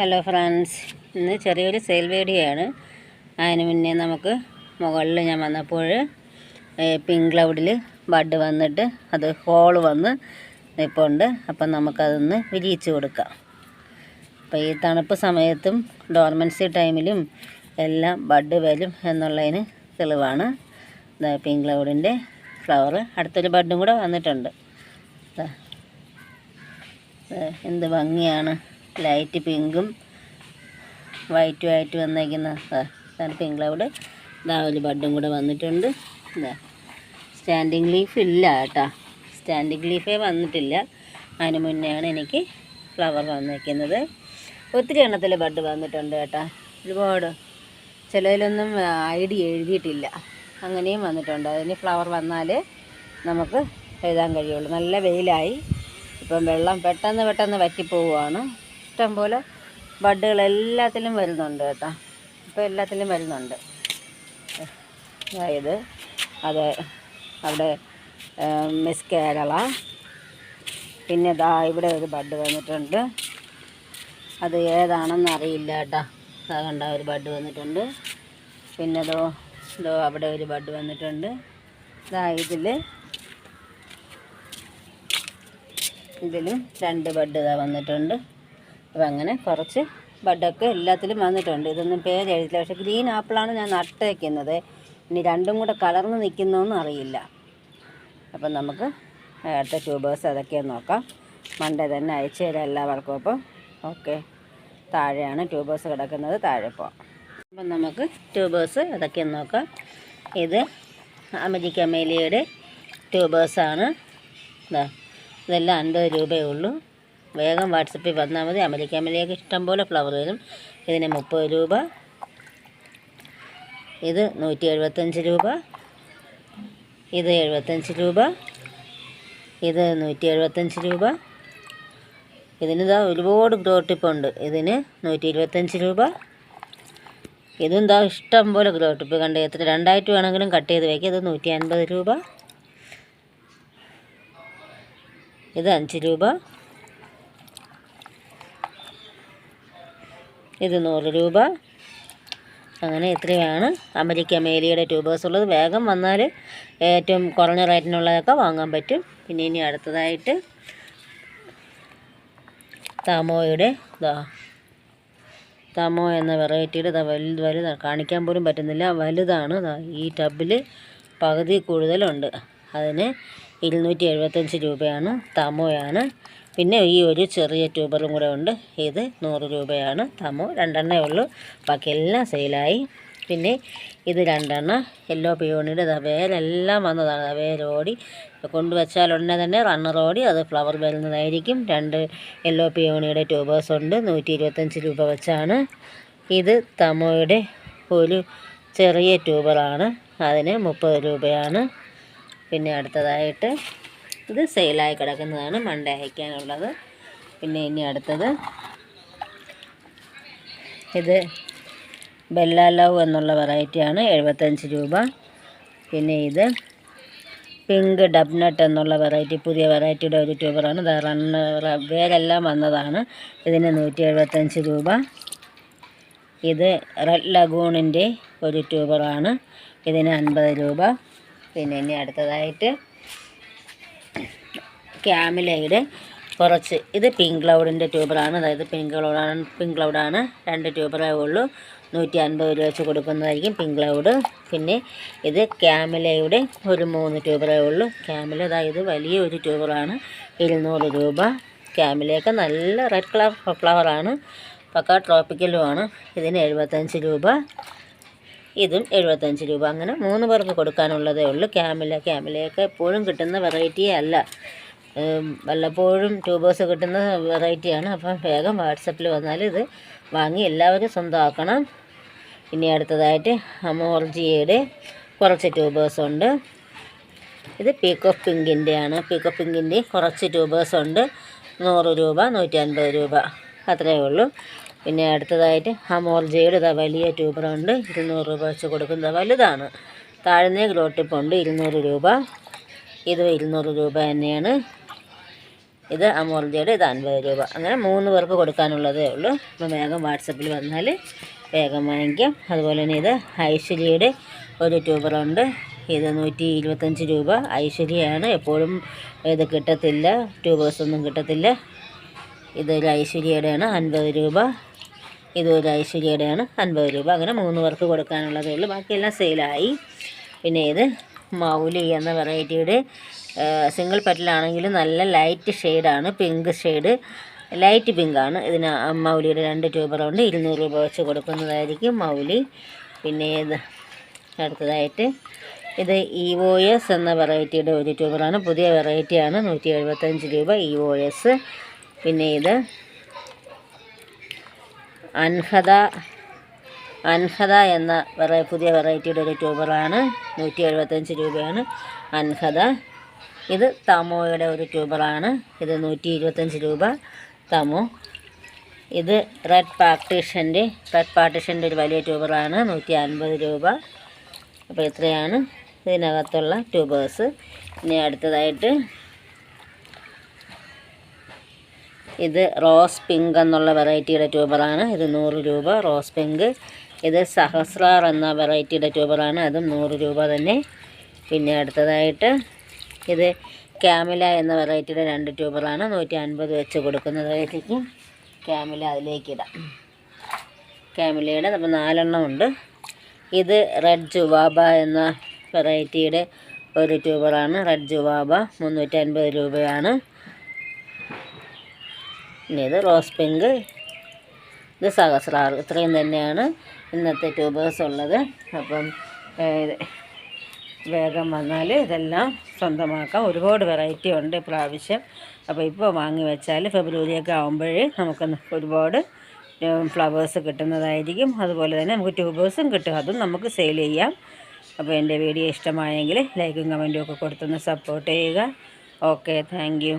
Hello friends ഇന്ന് ചെറിയൊരു sale വീഡിയോയാണ് അതിന് മുന്നേ നമുക്ക് മുകളിൽ ഞാൻ വന്നപ്പോൾ പിങ്ക് ക്ലൗഡിൽ ബഡ് വന്നിട്ട് അത് ഹോൾ വന്ന് ഉണ്ട് അപ്പം നമുക്കതൊന്ന് വിരിയിച്ച് കൊടുക്കാം. അപ്പോൾ ഈ തണുപ്പ് സമയത്തും ഡോർമൻസി ടൈമിലും എല്ലാം ബഡ് വരും എന്നുള്ളതിന് തെളിവാണ്. പിങ്ക് ക്ലൗഡിന്റെ ഫ്ലവർ അടുത്തൊരു ബഡും കൂടെ വന്നിട്ടുണ്ട്. എന്ത് ഭംഗിയാണ്. ലൈറ്റ് പിങ്കും വൈറ്റും ആയിട്ട് വന്നേക്കുന്ന പിങ്ക് ക്ലൗഡ് ഇതാ ഒരു ബഡും കൂടെ വന്നിട്ടുണ്ട്. ഇതാ സ്റ്റാൻഡിങ് ലീഫ് ഇല്ല കേട്ടോ. സ്റ്റാൻഡിങ് ലീഫേ വന്നിട്ടില്ല. അതിന് മുന്നെയാണ് എനിക്ക് ഫ്ലവർ വന്നേക്കുന്നത്. ഒത്തിരി എണ്ണത്തിൽ ബഡ് വന്നിട്ടുണ്ട് കേട്ടോ. ഒരുപാട്. ചിലതിലൊന്നും ഐ ഡി എഴുതിയിട്ടില്ല. അങ്ങനെയും വന്നിട്ടുണ്ട്. അതിന് ഫ്ലവർ വന്നാൽ നമുക്ക് എഴുതാൻ കഴിയുള്ളൂ. നല്ല വെയിലായി. ഇപ്പം വെള്ളം പെട്ടെന്ന് പെട്ടെന്ന് വറ്റിപ്പോവുകയാണ് ഇഷ്ടംപോലെ ബഡുകൾ എല്ലാത്തിലും വരുന്നുണ്ട് കേട്ടോ. ഇപ്പോൾ എല്ലാത്തിലും വരുന്നുണ്ട്. അതായത് അത് അവിടെ മിസ് കേരള. പിന്നെ ദാ ഇവിടെ ഒരു ബഡ് വന്നിട്ടുണ്ട്. അത് ഏതാണെന്ന് അറിയില്ല കേട്ടോ. അതാ കണ്ട ഒരു ബഡ് വന്നിട്ടുണ്ട്. പിന്നെ ദോ ഇതോ അവിടെ ഒരു ബഡ് വന്നിട്ടുണ്ട്. ഇതാ ഇതിൽ ഇതിലും രണ്ട് ബഡ് ഇതാ വന്നിട്ടുണ്ട്. അപ്പം അങ്ങനെ കുറച്ച് ബഡൊക്കെ എല്ലാത്തിലും വന്നിട്ടുണ്ട്. ഇതൊന്നും പേര് എഴുതില്ല പക്ഷേ ഗ്രീൻ ആപ്പിളാണ് ഞാൻ നട്ടേക്കുന്നത്. ഇനി രണ്ടും കൂടെ കലർന്ന് നിൽക്കുന്നോന്നും അറിയില്ല. അപ്പം നമുക്ക് അടുത്ത ട്യൂബേഴ്സ് അതൊക്കെയാണ് നോക്കാം. മണ്ടേ തന്നെ അയച്ചു തരാം എല്ലാവർക്കും അപ്പം ഓക്കെ. താഴെയാണ് ട്യൂബേഴ്സ് കിടക്കുന്നത്. താഴെ പോവാം. അപ്പം നമുക്ക് ട്യൂബേഴ്സ് അതൊക്കെ നോക്കാം. ഇത് അമേരിക്ക അമേലിയുടെ ട്യൂബേഴ്സാണ്. ഇതാ ഇതെല്ലാം അൻപത് രൂപയേ ഉള്ളൂ. വേഗം വാട്സപ്പിൽ വന്നാൽ മതി. ഇഷ്ടം ഇഷ്ടംപോലെ ഫ്ലവർ വരും. ഇതിന് മുപ്പത് രൂപ. ഇത് നൂറ്റി എഴുപത്തഞ്ച് രൂപ. ഇത് എഴുപത്തഞ്ച് രൂപ. ഇത് നൂറ്റി എഴുപത്തഞ്ച് രൂപ. ഇതിന് ഇതാ ഒരുപാട് ഗ്രോ ടിപ്പുണ്ട് ഇതിന് നൂറ്റി ഇരുപത്തഞ്ച് രൂപ. ഇതും ഇതാ ഇഷ്ടം പോലെ ഗ്രോട്ടിപ്പ് കണ്ട് എത്ര രണ്ടായിട്ട് വേണമെങ്കിലും കട്ട് ചെയ്ത് വയ്ക്കുക ഇത് നൂറ്റി അൻപത് രൂപ. ഇത് അഞ്ച് രൂപ. ഇത് നൂറ് രൂപ. അങ്ങനെ ഇത്രയാണ് അമരിക്ക മേലിയുടെ ട്യൂബേഴ്സ് ഉള്ളത്. വേഗം വന്നാൽ ഏറ്റവും കുറഞ്ഞ റേറ്റിനുള്ളതൊക്കെ വാങ്ങാൻ പറ്റും. പിന്നെ ഇനി അടുത്തതായിട്ട് താമോയുടെ ഇതാ താമോ എന്ന വെറൈറ്റിയുടെ വലുത്. വലുതാണ് കാണിക്കാൻ പോലും പറ്റുന്നില്ല. വലുതാണ്. ഈ ടബിൽ പകുതി കൂടുതലുണ്ട്. അതിന് ഇരുന്നൂറ്റി എഴുപത്തഞ്ച് രൂപയാണ് തമോയാണ്. പിന്നെ ഈ ഒരു ചെറിയ ട്യൂബറും കൂടെ ഉണ്ട്. ഇത് നൂറ് രൂപയാണ് തമോ. രണ്ടെണ്ണേ ഉള്ളൂ. ബാക്കി എല്ലാം സെയിലായി. പിന്നെ ഇത് രണ്ടെണ്ണം. യെല്ലോ പിയോണിയുടെ ദാ വേരെല്ലാം വന്നതാണ് ദാ വേരോടി കൊണ്ടുവച്ചാൽ ഉടനെ തന്നെ റണ്ണർ ഓടി. അത് ഫ്ലവർ വരുന്നതായിരിക്കും രണ്ട് യെല്ലോ പിയോണിയുടെ ട്യൂബേഴ്സ് ഉണ്ട്. നൂറ്റി ഇരുപത്തഞ്ച് രൂപ വെച്ചാണ്. ഇത് തമോയുടെ ഒരു ചെറിയ ട്യൂബറാണ് അതിന് മുപ്പത് രൂപയാണ്. പിന്നെ അടുത്തതായിട്ട് ഇത് സെയിലായി കിടക്കുന്നതാണ് മണ്ട അയക്കാനുള്ളത്. പിന്നെ ഇനി അടുത്തത് ഇത് ബെല്ല ലവ് എന്നുള്ള വെറൈറ്റിയാണ് എഴുപത്തഞ്ച് രൂപ. പിന്നെ ഇത് പിങ്ക് ഡബ്നട്ട് എന്നുള്ള വെറൈറ്റി പുതിയ വെറൈറ്റിയുടെ ഒരു ട്യൂബറാണ്. ഇത് റണ്ണ് വേരെല്ലാം വന്നതാണ്. ഇതിന് നൂറ്റി എഴുപത്തഞ്ച് രൂപ. ഇത് റെഡ് ലഗൂണിന്റെ ഒരു ട്യൂബറാണ്. ഇതിന് അൻപത് രൂപ. പിന്നെ ഇനി അടുത്തതായിട്ട് ക്യാമിലയുടെ കുറച്ച്. ഇത് പിങ്ക് ക്ലൗഡിന്റെ ട്യൂബറാണ്. അതായത് പിങ്ക് ക്ലൗഡാണ് പിങ്ക് ക്ലൗഡാണ്. രണ്ട് ട്യൂബറേ ഉള്ളൂ. നൂറ്റി അൻപത് രൂപ വെച്ച് കൊടുക്കുന്നതായിരിക്കും പിങ്ക് ക്ലൗഡ്. പിന്നെ ഇത് ക്യാമിലയുടെ ഒരു മൂന്ന് ട്യൂബറേ ഉള്ളൂ. ക്യാമില അതായത് വലിയ ഒരു ട്യൂബറാണ്. ഇരുന്നൂറ് രൂപ ക്യാമിലയൊക്കെ. നല്ല റെഡ് കളർ ഫ്ലവറാണ്. പക്ക ട്രോപ്പിക്കലുമാണ്. ഇതിന് എഴുപത്തഞ്ച് രൂപ ഇതും എഴുപത്തഞ്ച് രൂപ. അങ്ങനെ മൂന്ന് പേർക്ക് കൊടുക്കാനുള്ളതേ ഉള്ളൂ. ക്യാമില ക്യാമിലയൊക്കെ എപ്പോഴും കിട്ടുന്ന വെറൈറ്റിയേ അല്ല. വല്ലപ്പോഴും ട്യൂബേഴ്സ് കിട്ടുന്ന വെറൈറ്റിയാണ് അപ്പം വേഗം വാട്സപ്പിൽ വന്നാൽ ഇത് വാങ്ങി എല്ലാവരും സ്വന്തമാക്കണം. ഇനി അടുത്തതായിട്ട് അമോർജിയയുടെ കുറച്ച് ട്യൂബേഴ്സ് ഉണ്ട്. ഇത് പീക്ക് ഓഫ് പിങ്കിന്റെ ആണ്. പീക്ക് ഓഫ് പിങ്കിന്റെ കുറച്ച് ട്യൂബേഴ്സ് ഉണ്ട്. നൂറ് രൂപ നൂറ്റി അൻപത് രൂപ. അത്രയേ ഉള്ളൂ. പിന്നെ അടുത്തതായിട്ട് ഹമോർജയുടെ ഇതാ വലിയ ട്യൂബറുണ്ട്. ഇരുന്നൂറ് രൂപ വെച്ച് കൊടുക്കുന്നത് വലുതാണ്. താഴ്ന്ന ഗ്ലോട്ടിപ്പുണ്ട് ഇരുന്നൂറ് രൂപ. ഇത് ഇരുന്നൂറ് രൂപ തന്നെയാണ്. ഇത് അമോർജയുടെ ഇത് അൻപത് രൂപ. അങ്ങനെ മൂന്ന് പേർക്ക് കൊടുക്കാനുള്ളതേ ഉള്ളൂ. അപ്പോൾ വേഗം വാട്സപ്പിൽ വന്നാൽ വേഗം വാങ്ങിക്കാം. അതുപോലെ തന്നെ ഇത് ഐശ്വര്യയുടെ ഒരു ട്യൂബറുണ്ട്. ഇത് നൂറ്റി ഇരുപത്തഞ്ച് രൂപ. ഐശ്വര്യയാണ്. എപ്പോഴും ഇത് കിട്ടത്തില്ല. ട്യൂബേഴ്സൊന്നും കിട്ടത്തില്ല. ഇതൊരു ഐശ്വര്യയുടെയാണ്. അൻപത് രൂപ. ഇതൊരു ഐശ്വര്യയുടെയാണ് അൻപത് രൂപ. അങ്ങനെ മൂന്ന് പേർക്ക് കൊടുക്കാനുള്ളതേ ഉള്ളൂ. ബാക്കിയെല്ലാം സെയിലായി. പിന്നെ ഇത് മൗലി എന്ന വെറൈറ്റിയുടെ സിംഗിൾ പെറ്റലാണെങ്കിൽ നല്ല ലൈറ്റ് ഷെയ്ഡാണ്. Pink shade. ലൈറ്റ് പിങ്കാണ്. ഇതിന് മൗലിയുടെ രണ്ട് ട്യൂബറുണ്ട് ഇരുന്നൂറ് രൂപ വെച്ച് കൊടുക്കുന്നതായിരിക്കും മൗലി. പിന്നെ ഇത് അടുത്തതായിട്ട് ഇത് ഇ ഒ എസ് എന്ന വെറൈറ്റിയുടെ ഒരു ട്യൂബറാണ്. പുതിയ വെറൈറ്റിയാണ്. നൂറ്റി എഴുപത്തഞ്ച് രൂപ ഇ ഒ എസ്. പിന്നെ ഇത് അൻഹദ അൻഹദ എന്ന വെറൈ പുതിയ വെറൈറ്റിയുടെ ഒരു ട്യൂബറാണ്. നൂറ്റി എഴുപത്തഞ്ച് രൂപയാണ് അൻഹദ. ഇത് തമോയുടെ ഒരു ട്യൂബറാണ്. ഇത് നൂറ്റി ഇരുപത്തഞ്ച് രൂപ തമോ. ഇത് റെഡ് പാർട്ടീഷന്റെ റെഡ് പാർട്ടീഷന്റെ ഒരു വലിയ ട്യൂബറാണ്. നൂറ്റി അൻപത് രൂപ. അപ്പോൾ ഇത്രയാണ് ഇതിനകത്തുള്ള ട്യൂബേഴ്സ്. ഇനി അടുത്തതായിട്ട് ഇത് റോസ് പിങ്ക് എന്നുള്ള വെറൈറ്റിയുടെ ട്യൂബറാണ്. ഇത് നൂറ് രൂപ. Rose pink. ഇത് സഹസ്രാർ എന്ന വെറൈറ്റിയുടെ ട്യൂബറാണ്. അതും നൂറ് രൂപ തന്നെ. പിന്നെ അടുത്തതായിട്ട് ഇത് ക്യാമില എന്ന വെറൈറ്റിയുടെ രണ്ട് ട്യൂബറാണ്. നൂറ്റി അൻപത് വെച്ച് കൊടുക്കുന്നതായിരിക്കും ക്യാമില അതിലേക്കിടാം ക്യാമിലയുടെ നമ്മൾ നാലെണ്ണം ഉണ്ട്. ഇത് റെഡ് ജുവാബ എന്ന വെറൈറ്റിയുടെ ഒരു ട്യൂബറാണ്. റെഡ് ജുവാബ മുന്നൂറ്റി അൻപത് രൂപയാണ്. പിന്നെ ഇത് റോസ് പിങ്ക്. ഇത് സഹസ്രാർ. ഇത്രയും തന്നെയാണ് ഇന്നത്തെ ട്യൂബേഴ്സ് ഉള്ളത്. അപ്പം വേഗം വന്നാൽ ഇതെല്ലാം സ്വന്തമാക്കാം. ഒരുപാട് വെറൈറ്റി ഉണ്ട് ഇപ്രാവശ്യം. അപ്പോൾ ഇപ്പോൾ വാങ്ങി വെച്ചാൽ ഫെബ്രുവരിയൊക്കെ ആകുമ്പോഴേ നമുക്ക് ഒരുപാട് ഫ്ലവേഴ്സ് കിട്ടുന്നതായിരിക്കും. അതുപോലെ തന്നെ നമുക്ക് ട്യൂബേഴ്സും കിട്ടും. അതും നമുക്ക് സെയിൽ ചെയ്യാം. അപ്പോൾ എന്റെ വീഡിയോ ഇഷ്ടമായെങ്കിൽ ലൈക്കും കമന്റും ഒക്കെ കൊടുത്തൊന്ന് സപ്പോർട്ട് ചെയ്യുക. Okay thank